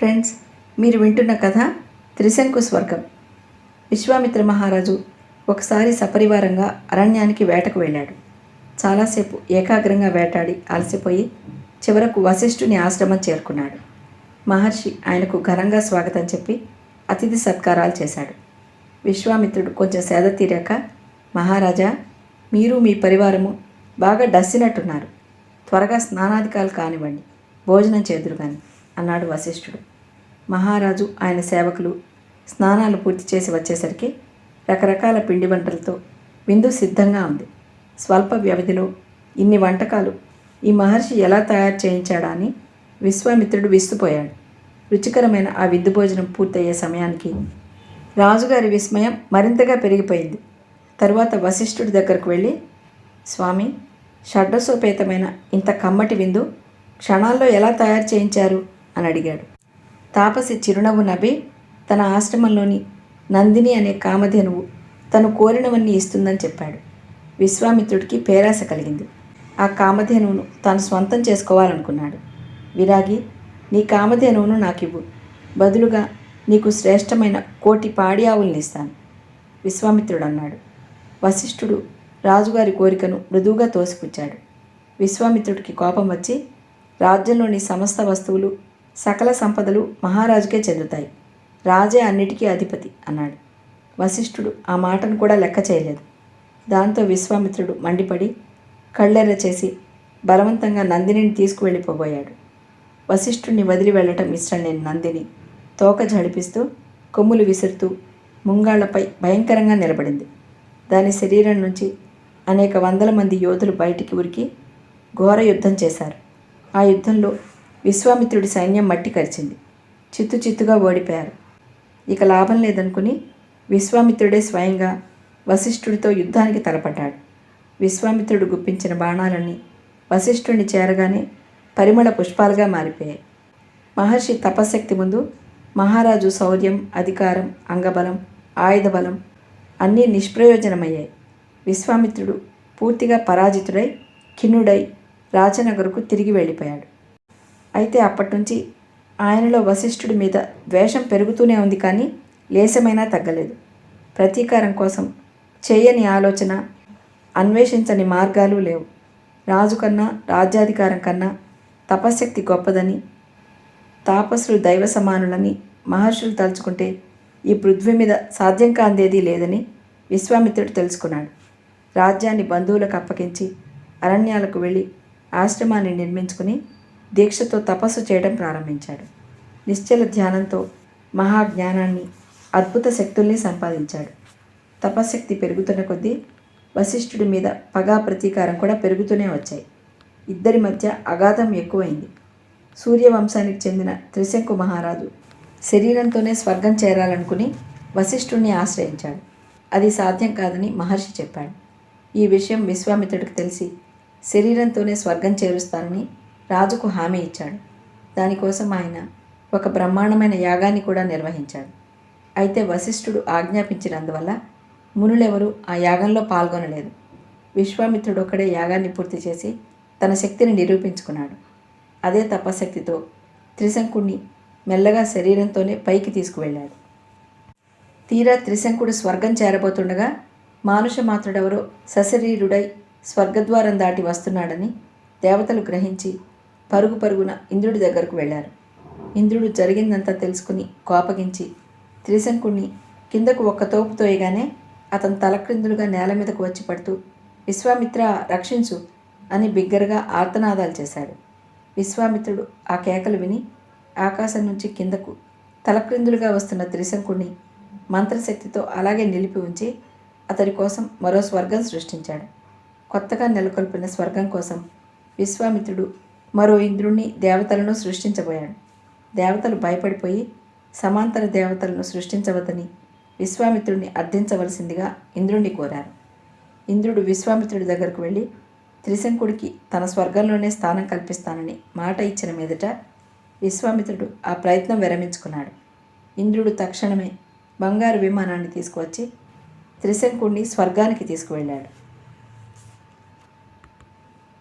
Friends మీరు వింటున్న కథ త్రిశంకు స్వర్గం. విశ్వామిత్ర మహారాజు ఒకసారి సపరివారంగా అరణ్యానికి వేటకు వెళ్ళాడు. చాలాసేపు ఏకాగ్రంగా వేటాడి అలసిపోయి చివరకు వశిష్ఠుని ఆశ్రమం చేరుకున్నాడు. మహర్షి ఆయనకు ఘనంగా స్వాగతం చెప్పి అతిథి సత్కారాలు చేశాడు. విశ్వామిత్రుడు కొంచెం సేద తీరాక మహారాజా మీరు మీ పరివారము బాగా డస్సినట్టున్నారు. త్వరగా స్నానాధికాలు కానివ్వండి. భోజనం చేదురు కానీ అన్నాడు వశిష్ఠుడు. మహారాజు ఆయన సేవకులు స్నానాలు పూర్తి చేసి వచ్చేసరికి రకరకాల పిండి వంటలతో విందు సిద్ధంగా ఉంది. స్వల్ప వ్యవధిలో ఇన్ని వంటకాలు ఈ మహర్షి ఎలా తయారు చేయించాడా అని విశ్వామిత్రుడు విస్తుపోయాడు. రుచికరమైన ఆ విందు భోజనం పూర్తయ్యే సమయానికి రాజుగారి విస్మయం మరింతగా పెరిగిపోయింది. తరువాత వశిష్ఠుడి దగ్గరకు వెళ్ళి స్వామి షడ్రసోపేతమైన ఇంత కమ్మటి విందు క్షణాల్లో ఎలా తయారు చేయించారు? అని అడిగాడు. తాపసి చిరునవ్వు నవ్వి తన ఆశ్రమంలోని నందిని అనే కామధేనువు తను కోరినవన్నీ ఇస్తుందని చెప్పాడు. విశ్వామిత్రుడికి పేరాస కలిగింది. ఆ కామధేనువును తాను స్వంతం చేసుకోవాలనుకున్నాడు. విరాగి నీ కామధేనువును నాకివ్వు. బదులుగా నీకు శ్రేష్టమైన కోటి పాడి ఆవుల్ని ఇస్తాను. విశ్వామిత్రుడు అన్నాడు వశిష్ఠుడు రాజుగారి కోరికను మృదువుగా తోసిపుచ్చాడు. విశ్వామిత్రుడికి కోపం వచ్చి రాజ్యంలోని సమస్త వస్తువులు సకల సంపదలు మహారాజుకే చెందుతాయి. రాజే అన్నిటికీ అధిపతి అన్నాడు. వశిష్ఠుడు ఆ మాటను కూడా లెక్క చేయలేదు. దాంతో విశ్వామిత్రుడు మండిపడి కళ్ళెర్ర చేసి బలవంతంగా నందినిని తీసుకువెళ్ళిపోబోయాడు. వశిష్ఠుడిని వదిలి వెళ్ళటం ఇష్టం లేని నందిని తోక జడిపిస్తూ కొమ్ములు విసురుతూ ముంగాళ్ళపై భయంకరంగా నిలబడింది. దాని శరీరం నుంచి అనేక వందల మంది యోధులు బయటికి ఉరికి ఘోర యుద్ధం చేశారు. ఆ యుద్ధంలో విశ్వామిత్రుడి సైన్యం మట్టి కరిచింది. చిత్తు చిత్తుగా ఓడిపోయారు. ఇక లాభం లేదనుకుని విశ్వామిత్రుడే స్వయంగా వశిష్ఠుడితో యుద్ధానికి తలపడ్డాడు. విశ్వామిత్రుడు గుప్పించిన బాణాలన్నీ వశిష్ఠుడిని చేరగానే పరిమళ పుష్పాలుగా మారిపోయాయి. మహర్షి తపశక్తి ముందు మహారాజు శౌర్యం అధికారం అంగబలం ఆయుధ బలం అన్నీ నిష్ప్రయోజనమయ్యాయి. విశ్వామిత్రుడు పూర్తిగా పరాజితుడై ఖిన్నుడై రాజనగరుకు తిరిగి వెళ్ళిపోయాడు. అయితే అప్పటి నుంచి ఆయనలో వశిష్ఠుడి మీద ద్వేషం పెరుగుతూనే ఉంది కానీ లేశమైనా తగ్గలేదు. ప్రతీకారం కోసం చేయని ఆలోచన అన్వేషించని మార్గాలు లేవు. రాజు కన్నా రాజ్యాధికారం కన్నా తపశ్శక్తి గొప్పదని తాపసులు దైవ సమానులని మహర్షులు తలుచుకుంటే ఈ పృథ్వీ మీద సాధ్యం కాందేది లేదని విశ్వామిత్రుడు తెలుసుకున్నాడు. రాజ్యాన్ని బంధువులకు అప్పగించి అరణ్యాలకు వెళ్ళి ఆశ్రమాన్ని నిర్మించుకుని దీక్షతో తపస్సు చేయడం ప్రారంభించాడు. నిశ్చల ధ్యానంతో మహాజ్ఞానాన్ని అద్భుత శక్తుల్ని సంపాదించాడు. తపశ్శక్తి పెరుగుతున్న కొద్దీ వశిష్ఠుడి మీద పగా ప్రతీకారం కూడా పెరుగుతూనే వచ్చాయి. ఇద్దరి మధ్య అగాధం ఎక్కువైంది. సూర్యవంశానికి చెందిన త్రిశంకు మహారాజు శరీరంతోనే స్వర్గం చేరాలనుకుని వశిష్ఠుణ్ణి ఆశ్రయించాడు. అది సాధ్యం కాదని మహర్షి చెప్పాడు. ఈ విషయం విశ్వామిత్రుడికి తెలిసి శరీరంతోనే స్వర్గం చేరుస్తానని రాజుకు హామీ ఇచ్చాడు. దానికోసం ఆయన ఒక బ్రహ్మాండమైన యాగాన్ని కూడా నిర్వహించాడు. అయితే వశిష్ఠుడు ఆజ్ఞాపించినందువల్ల మునులెవరూ ఆ యాగంలో పాల్గొనలేదు. విశ్వామిత్రుడు ఒక్కడే యాగాన్ని పూర్తి చేసి తన శక్తిని నిరూపించుకున్నాడు. అదే తపశక్తితో త్రిశంకుణ్ణి మెల్లగా శరీరంతోనే పైకి తీసుకువెళ్ళాడు. తీరా త్రిశంకుడు స్వర్గం చేరబోతుండగా మానుషమాత్రుడెవరో సశరీరుడై స్వర్గద్వారం దాటి వస్తున్నాడని దేవతలు గ్రహించి పరుగు పరుగున ఇంద్రుడి దగ్గరకు వెళ్ళారు. ఇంద్రుడు జరిగిందంతా తెలుసుకుని కోపగించి త్రిశంకుణ్ణి కిందకు ఒక్క తోపు తోయగానే అతను తలక్రిందులుగా నేల మీదకు వచ్చి పడుతూ విశ్వామిత్ర రక్షించు అని బిగ్గరగా ఆర్తనాదాలు చేశాడు. విశ్వామిత్రుడు ఆ కేకలు విని ఆకాశం నుంచి కిందకు తలక్రిందులుగా వస్తున్న త్రిశంకుణ్ణి మంత్రశక్తితో అలాగే నిలిపి ఉంచి అతడి కోసం మరో స్వర్గం సృష్టించాడు. కొత్తగా నెలకొల్పిన స్వర్గం కోసం విశ్వామిత్రుడు మరో ఇంద్రుణ్ణి దేవతలను సృష్టించబోయాడు. దేవతలు భయపడిపోయి సమాంతర దేవతలను సృష్టించవద్దని విశ్వామిత్రుడిని అర్థించవలసిందిగా ఇంద్రుణ్ణి కోరారు. ఇంద్రుడు విశ్వామిత్రుడి దగ్గరకు వెళ్ళి త్రిశంకుడికి తన స్వర్గంలోనే స్థానం కల్పిస్తానని మాట ఇచ్చిన మీదట విశ్వామిత్రుడు ఆ ప్రయత్నం విరమించుకున్నాడు. ఇంద్రుడు తక్షణమే బంగారు విమానాన్ని తీసుకువచ్చి త్రిశంకుడిని స్వర్గానికి తీసుకువెళ్ళాడు.